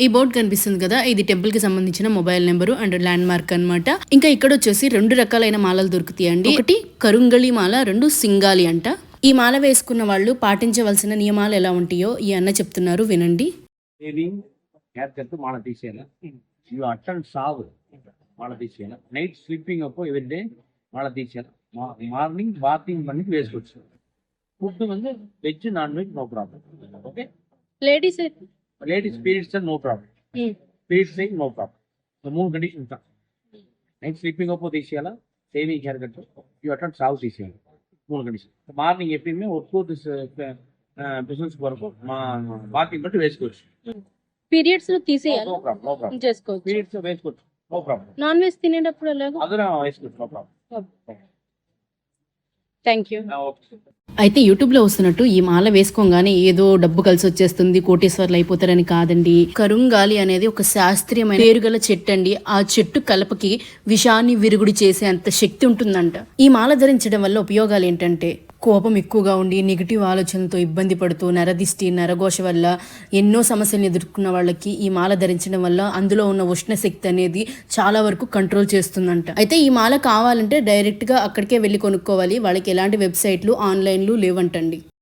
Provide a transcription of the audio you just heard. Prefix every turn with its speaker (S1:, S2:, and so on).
S1: ఈ బోర్డు కనిపిస్తుంది కదా ఇది టెంపుల్ కి సంబంధించిన mobile number and landmark అన్నమాట ఇంకా ఇక్కడ వచ్చేసి రెండు రకాలైన మాలలు దొరుకుతాయండి ఒకటి కరుంగళి మాల రెండు సింగాలి అంట ఈ మాల వేసుకున్న వాళ్ళు పాటించవలసిన నియమాలు ఎలా ఉంటాయో ఈ అన్న చెప్తున్నారు వినండి
S2: షేవింగ్ హెయిర్ కట్ మాల తీసేయాలి ఇవి అట్టండి సాగు మాల తీసేయాలి నైట్ స్లీపింగ్ అప్పు ఎవరిడే మాల తీసేయాలి మార్నింగ్ బాతింగ్ பண்ணி వేసుకోవచ్చు ఫుడ్ வந்து Late spirits are no problem. Mm.
S3: Spirits
S2: saying no problem. The moon condition comes. Night sleeping up with Ishala, saving hair control. You attend South Ishala. Moon condition. The morning every me work for this business work. మా walking బట్టి వేసుకోవచ్చు
S3: periods తీసేయాలి
S2: no problem no problem
S3: చేసుకోవచ్చు
S2: periods వేసుకోవచ్చు no problem
S3: non veg తినేటప్పుడు ఎలాగో
S2: అదన వేసుకోవచ్చు నో ప్రాబ్లం
S3: థ్యాంక్ యూ
S1: అయితే యూట్యూబ్లో వస్తున్నట్టు ఈ మాల వేసుకోగానే ఏదో డబ్బు కలిసి వచ్చేస్తుంది కోటేశ్వర్లు అయిపోతారని కాదండి కరుంగాలి అనేది ఒక శాస్త్రీయమైన పేరుగల చెట్టు అండి ఆ చెట్టు కలపకి విషాన్ని విరుగుడు చేసే అంత శక్తి ఉంటుందంట. ఈ మాల ధరించడం వల్ల ఉపయోగాలు ఏంటంటే కోపం ఎక్కువగా ఉండి నెగిటివ్ ఆలోచనతో ఇబ్బంది పడుతూ నరదిష్టి నరఘోష వల్ల ఎన్నో సమస్యలను ఎదుర్కొన్న వాళ్ళకి ఈ మాల ధరించడం వల్ల అందులో ఉన్న ఉష్ణ శక్తి అనేది చాలా వరకు కంట్రోల్ చేస్తుందంట. అయితే ఈ మాల కావాలంటే డైరెక్ట్గా అక్కడికే వెళ్ళి కొనుక్కోవాలి. వాళ్ళకి ఎలాంటి వెబ్సైట్లు ఆన్లైన్లు లేవంటండి.